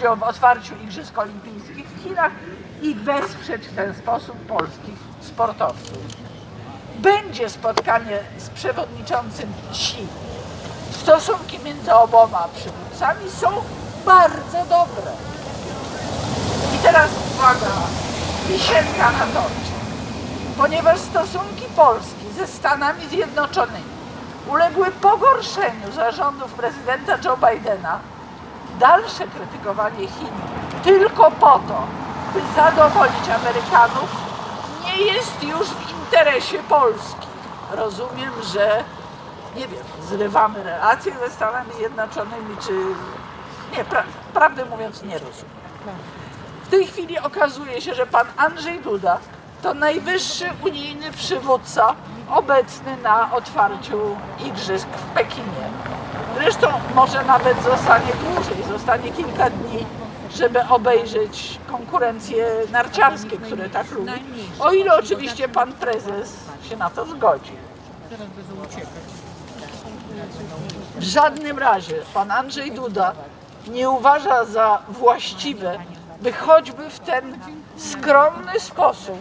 udział w otwarciu Igrzysk Olimpijskich w Chinach i wesprzeć w ten sposób polskich sportowców. Będzie spotkanie z przewodniczącym Xi. Stosunki między oboma przywódcami są bardzo dobre. I teraz uwaga, wisienka na torcie. Ponieważ stosunki Polski ze Stanami Zjednoczonymi uległy pogorszeniu za rządów prezydenta Joe Bidena, dalsze krytykowanie Chin tylko po to, by zadowolić Amerykanów, nie jest już w interesie Polski. Rozumiem, że nie wiem, zrywamy relacje ze Stanami Zjednoczonymi, czy nie, pra, prawdę mówiąc nie rozumiem. W tej chwili okazuje się, że pan Andrzej Duda to najwyższy unijny przywódca obecny na otwarciu igrzysk w Pekinie. Zresztą może nawet zostanie dłużej, zostanie kilka dni, żeby obejrzeć konkurencje narciarskie, które tak lubi. O ile oczywiście pan prezes się na to zgodzi. W żadnym razie pan Andrzej Duda nie uważa za właściwe, by choćby w ten skromny sposób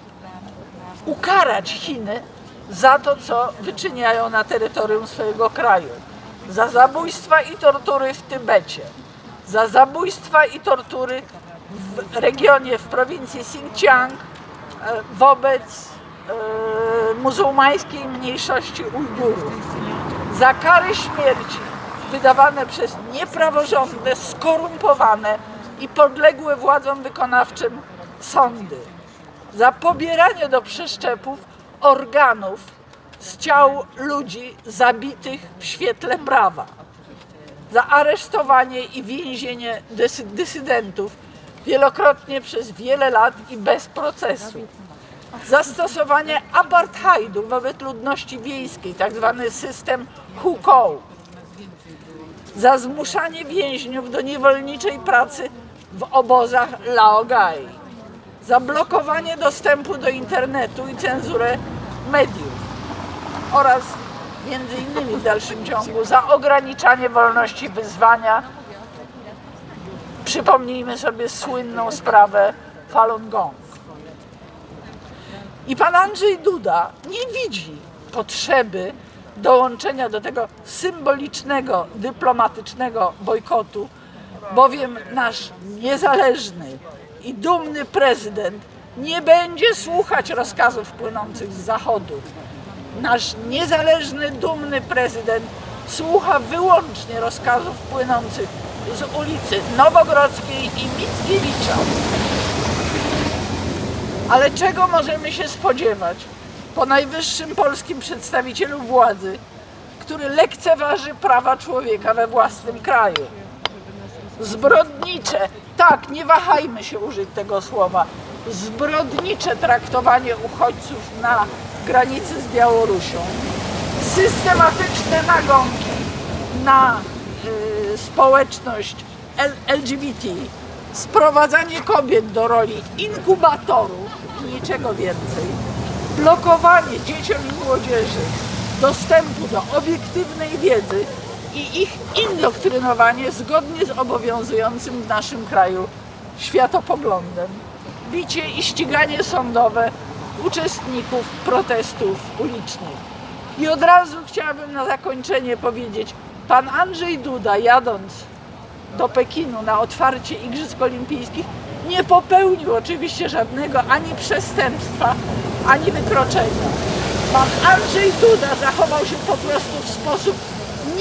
ukarać Chiny za to, co wyczyniają na terytorium swojego kraju. Za zabójstwa i tortury w Tybecie, za zabójstwa i tortury w regionie, w prowincji Xinjiang e, wobec e, muzułmańskiej mniejszości Ujgurów. Za kary śmierci wydawane przez niepraworządne, skorumpowane i podległe władzom wykonawczym sądy, za pobieranie do przeszczepów organów z ciał ludzi zabitych w świetle prawa, za aresztowanie i więzienie dysy- dysydentów wielokrotnie przez wiele lat i bez procesu. Zastosowanie apartheidu wobec ludności wiejskiej, tak zwany system Hukou, za zmuszanie więźniów do niewolniczej pracy w obozach Laogai, za blokowanie dostępu do internetu i cenzurę mediów oraz między innymi w dalszym ciągu za ograniczanie wolności wyzwania. Przypomnijmy sobie słynną sprawę Falun Gong. I pan Andrzej Duda nie widzi potrzeby dołączenia do tego symbolicznego, dyplomatycznego bojkotu, bowiem nasz niezależny i dumny prezydent nie będzie słuchać rozkazów płynących z Zachodu. Nasz niezależny, dumny prezydent słucha wyłącznie rozkazów płynących z ulicy Nowogrodzkiej i Mickiewicza. Ale czego możemy się spodziewać po najwyższym polskim przedstawicielu władzy, który lekceważy prawa człowieka we własnym kraju? Zbrodnicze, tak, nie wahajmy się użyć tego słowa, zbrodnicze traktowanie uchodźców na granicy z Białorusią, systematyczne nagonki na y, społeczność L- LGBT, sprowadzanie kobiet do roli inkubatorów i niczego więcej, blokowanie dzieciom i młodzieży dostępu do obiektywnej wiedzy i ich indoktrynowanie zgodnie z obowiązującym w naszym kraju światopoglądem, bicie i ściganie sądowe uczestników protestów ulicznych. I od razu chciałabym na zakończenie powiedzieć, pan Andrzej Duda jadąc do Pekinu na otwarcie Igrzysk Olimpijskich nie popełnił oczywiście żadnego ani przestępstwa, ani wykroczenia. Pan Andrzej Duda zachował się po prostu w sposób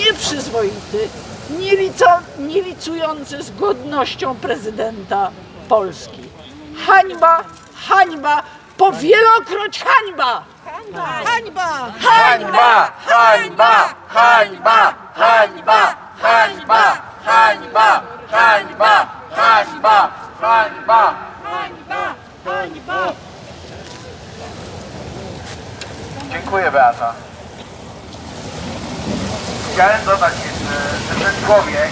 nieprzyzwoity, nie, licujący z godnością prezydenta Polski. Hańba, hańba, powielokroć hańba! Hańba! Hańba! Hańba! Hańba! Hańba! Hańba! Hańba! Hańba! Hańba! Hańba! Hańba! Hańba! Dziękuję Beata. Chciałem dodać jeszcze, że człowiek,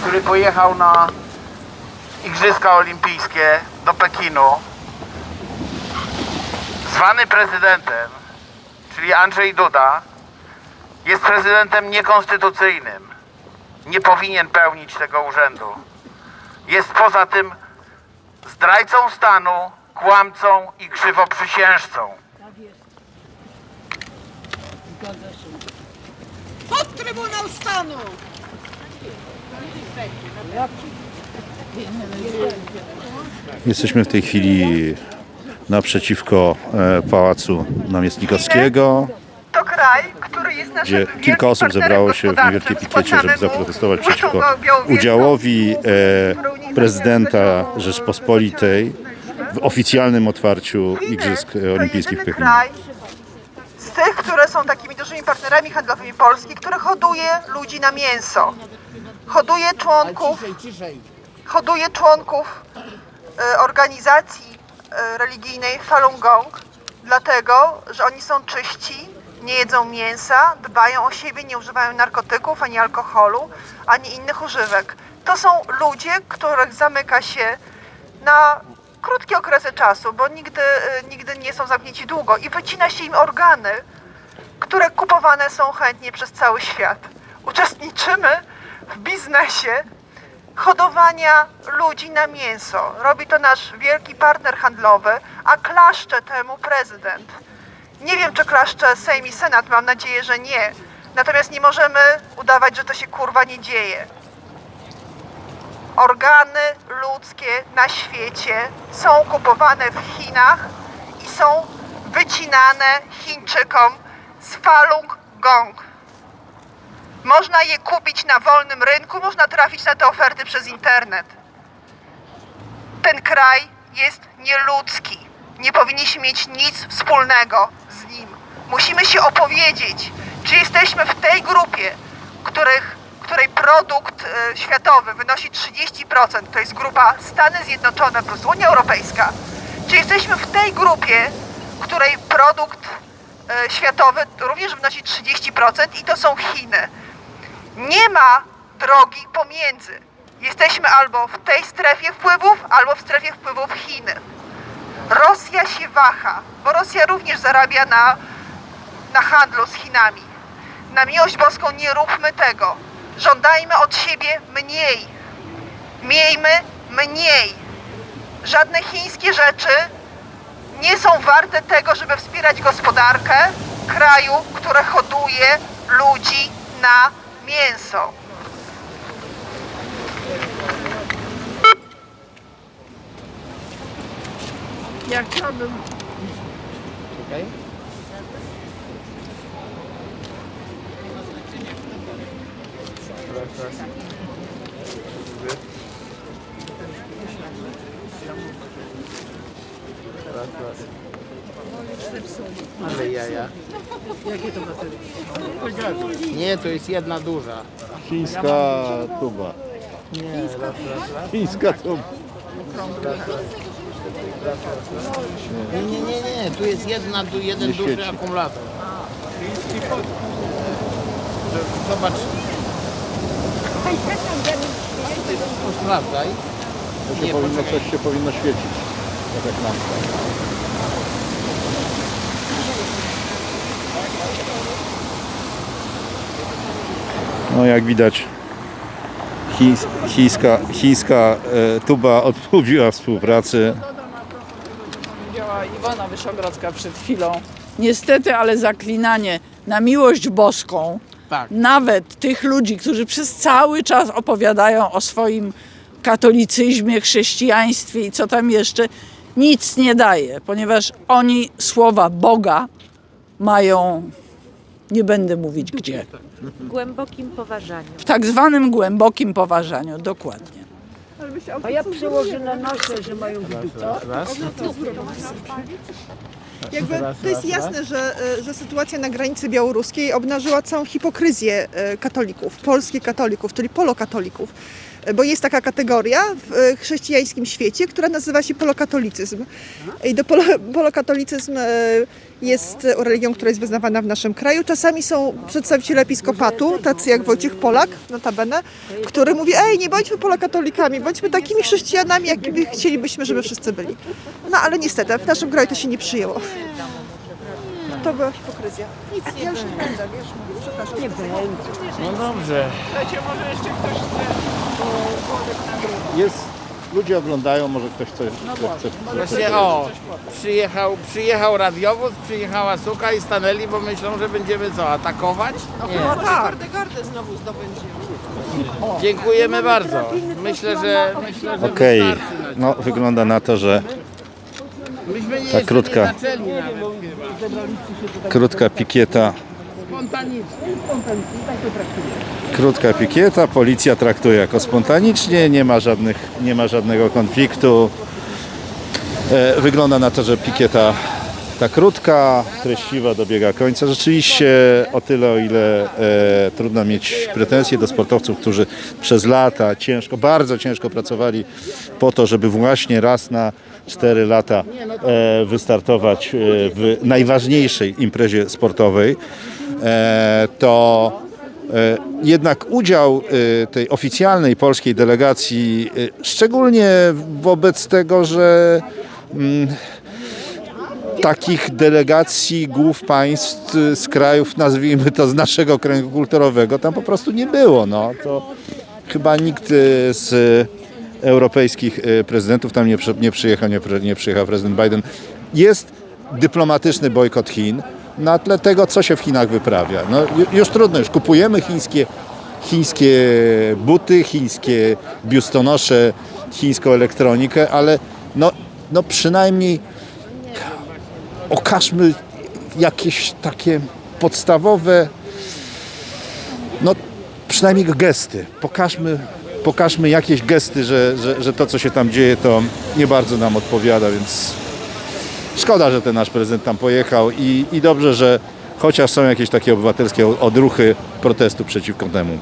który pojechał na Igrzyska Olimpijskie do Pekinu, zwany prezydentem, czyli Andrzej Duda, jest prezydentem niekonstytucyjnym. Nie powinien pełnić tego urzędu. jest poza tym zdrajcą stanu, kłamcą i krzywoprzysiężcą. Pod Trybunał Stanu! Jesteśmy w tej chwili naprzeciwko e, Pałacu Namiestnikowskiego, To kraj, który jest naszym gdzie wielkim kilka osób partnerem zebrało się w gospodarczym. niewielkiej pikiecie, żeby mu zaprotestować przeciwko białowieską udziałowi e, prezydenta Rzeczpospolitej w oficjalnym otwarciu Igrzysk Olimpijskich w Pekinie. kraj tych, które są takimi dużymi partnerami handlowymi Polski, który hoduje ludzi na mięso. Hoduje członków, hoduje członków e, organizacji e, religijnej Falun Gong, dlatego, że oni są czyści, nie jedzą mięsa, dbają o siebie, nie używają narkotyków, ani alkoholu, ani innych używek. To są ludzie, których zamyka się na krótkie okresy czasu, bo nigdy, e, nigdy nie są zamknięci długo i wycina się im organy, które kupowane są chętnie przez cały świat. Uczestniczymy w biznesie hodowania ludzi na mięso. Robi to nasz wielki partner handlowy, a klaszcze temu prezydent. Nie wiem, czy klaszcze Sejm i Senat, mam nadzieję, że nie. Natomiast nie możemy udawać, że to się kurwa nie dzieje. Organy ludzkie na świecie są kupowane w Chinach i są wycinane Chińczykom z Falun Gong. Można je kupić na wolnym rynku, można trafić na te oferty przez internet. Ten kraj jest nieludzki. Nie powinniśmy mieć nic wspólnego z nim. Musimy się opowiedzieć, czy jesteśmy w tej grupie, których, której produkt e, światowy wynosi 30%, to jest grupa Stany Zjednoczone plus Unia Europejska. Czy jesteśmy w tej grupie, której produkt e, światowy również wynosi 30% i to są Chiny. Nie ma drogi pomiędzy. Jesteśmy albo w tej strefie wpływów, albo w strefie wpływów Chiny. Rosja się waha, bo Rosja również zarabia na, na handlu z Chinami. Na miłość boską nie róbmy tego. Żądajmy od siebie mniej. Miejmy mniej. Żadne chińskie rzeczy nie są warte tego, żeby wspierać gospodarkę kraju, które hoduje ludzi na mięso. Ja chciałbym Ale jaja. Nie, to jest jedna duża. Chińska tuba. Chińska tuba. Nie, nie, nie, nie, tu jest jedna, tu jeden Nie duży akumulator. Zobacz. Posprawdzaj. To się Nie, powinno, poczekaj. coś się powinno świecić. Tak jak lampka. No jak widać chińs- chińska, chińska e, tuba odmówiła współpracy. powiedziała Iwona Wyszogrodzka przed chwilą. Niestety, ale zaklinanie na miłość boską, Tak. nawet tych ludzi, którzy przez cały czas opowiadają o swoim katolicyzmie, chrześcijaństwie i co tam jeszcze, nic nie daje, ponieważ oni słowa Boga mają, nie będę mówić gdzie, głębokim poważaniu. w tak zwanym głębokim poważaniu, dokładnie. A ja przyłożę na nosie, że mają w dupie. Jakby to jest jasne, że, e, że sytuacja na granicy białoruskiej obnażyła całą hipokryzję e, katolików, polskich katolików, czyli polokatolików. Bo jest taka kategoria w e, chrześcijańskim świecie, która nazywa się polokatolicyzm. I do polo, polokatolicyzm e, jest religią, która jest wyznawana w naszym kraju. Czasami są przedstawiciele episkopatu, tacy jak Wojciech Polak, notabene, który mówi, ej, nie bądźmy polokatolikami, bądźmy takimi chrześcijanami, jakimi chcielibyśmy, żeby wszyscy byli. No ale niestety, w naszym kraju to się nie przyjęło. To była hipokryzja. Nic, ja już nie będę, wiesz, przepraszam. Nie No dobrze. Jest ludzie oglądają, może ktoś chce... chce, chce Właśnie o, przyjechał, przyjechał radiowóz, przyjechała suka i stanęli, bo myślą, że będziemy co, atakować? Nie. tak. gardę znowu zdobędziemy. Dziękujemy bardzo. Myślę, że myślę, że Okej, no wygląda na to, że Myśmy nie, Ta krótka. nie zaczęli nawet. krótka pikieta, Spontanicznie. krótka pikieta, policja traktuje jako spontanicznie, nie ma, żadnych, nie ma żadnego konfliktu. E, wygląda na to, że pikieta ta krótka, treściwa dobiega końca. Rzeczywiście o tyle, o ile e, trudno mieć pretensje do sportowców, którzy przez lata ciężko, bardzo ciężko pracowali po to, żeby właśnie raz na 4 lata e, wystartować e, w najważniejszej imprezie sportowej, e, to Jednak udział tej oficjalnej polskiej delegacji, szczególnie wobec tego, że mm, takich delegacji głów państw e, z krajów, nazwijmy to z naszego kręgu kulturowego, tam po prostu nie było. No. To chyba nikt e, z europejskich e, prezydentów tam nie, nie, przyjechał, nie, nie przyjechał prezydent Biden. Jest dyplomatyczny bojkot Chin na tle tego, co się w Chinach wyprawia. No, ju- już trudno, już kupujemy chińskie, chińskie buty, chińskie biustonosze, chińską elektronikę, ale no, no przynajmniej okażmy jakieś takie podstawowe, no przynajmniej gesty. Pokażmy, pokażmy jakieś gesty, że, że, że to, co się tam dzieje, to nie bardzo nam odpowiada, więc szkoda, że ten nasz prezydent tam pojechał i, i dobrze, że chociaż są jakieś takie obywatelskie odruchy protestu przeciwko temu.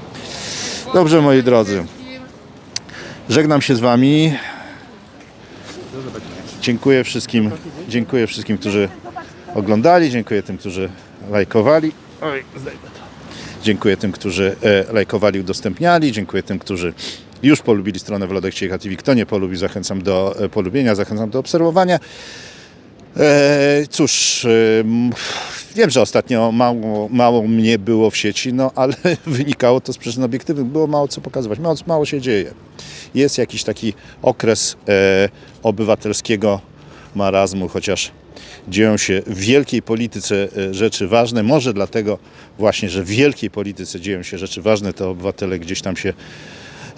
Dobrze, moi drodzy. Żegnam się z wami. Dziękuję wszystkim, dziękuję wszystkim, którzy oglądali, dziękuję tym, którzy lajkowali. Oj, zdejmę to. Dziękuję tym, którzy e, lajkowali, udostępniali. Dziękuję tym, którzy już polubili stronę Wlodek Ciecha TV. Kto nie polubi, zachęcam do e, polubienia, zachęcam do obserwowania. E, cóż, wiem, że ostatnio mało, mało mnie było w sieci, no ale wynikało to z przyczyn obiektywnych. Było mało co pokazywać, mało, mało się dzieje. Jest jakiś taki okres obywatelskiego marazmu, chociaż dzieją się w wielkiej polityce e, rzeczy ważne. Może dlatego właśnie, że w wielkiej polityce dzieją się rzeczy ważne, to obywatele gdzieś tam się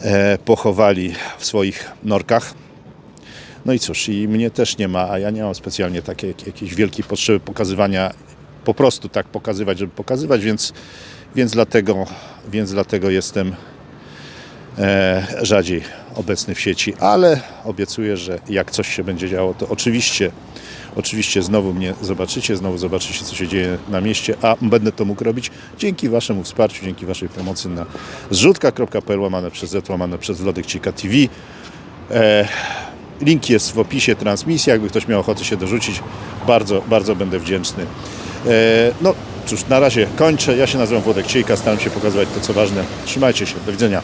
e, pochowali w swoich norkach. No i cóż, i mnie też nie ma, a ja nie mam specjalnie takiej jak- jakiejś wielkiej potrzeby pokazywania, po prostu tak pokazywać, żeby pokazywać, więc, więc, dlatego, więc dlatego jestem e, rzadziej obecny w sieci, ale obiecuję, że jak coś się będzie działo, to oczywiście, oczywiście znowu mnie zobaczycie, znowu zobaczycie, co się dzieje na mieście, a będę to mógł robić dzięki Waszemu wsparciu, dzięki Waszej pomocy na zrzutka.pl łamane przez Z, łamane przez Wlodek Cika TV. E, Link jest w opisie transmisji, jakby ktoś miał ochotę się dorzucić, bardzo, bardzo będę wdzięczny. E, no cóż, na razie kończę. Ja się nazywam Włodek Ciejka, staram się pokazywać to, co ważne. Trzymajcie się, do widzenia.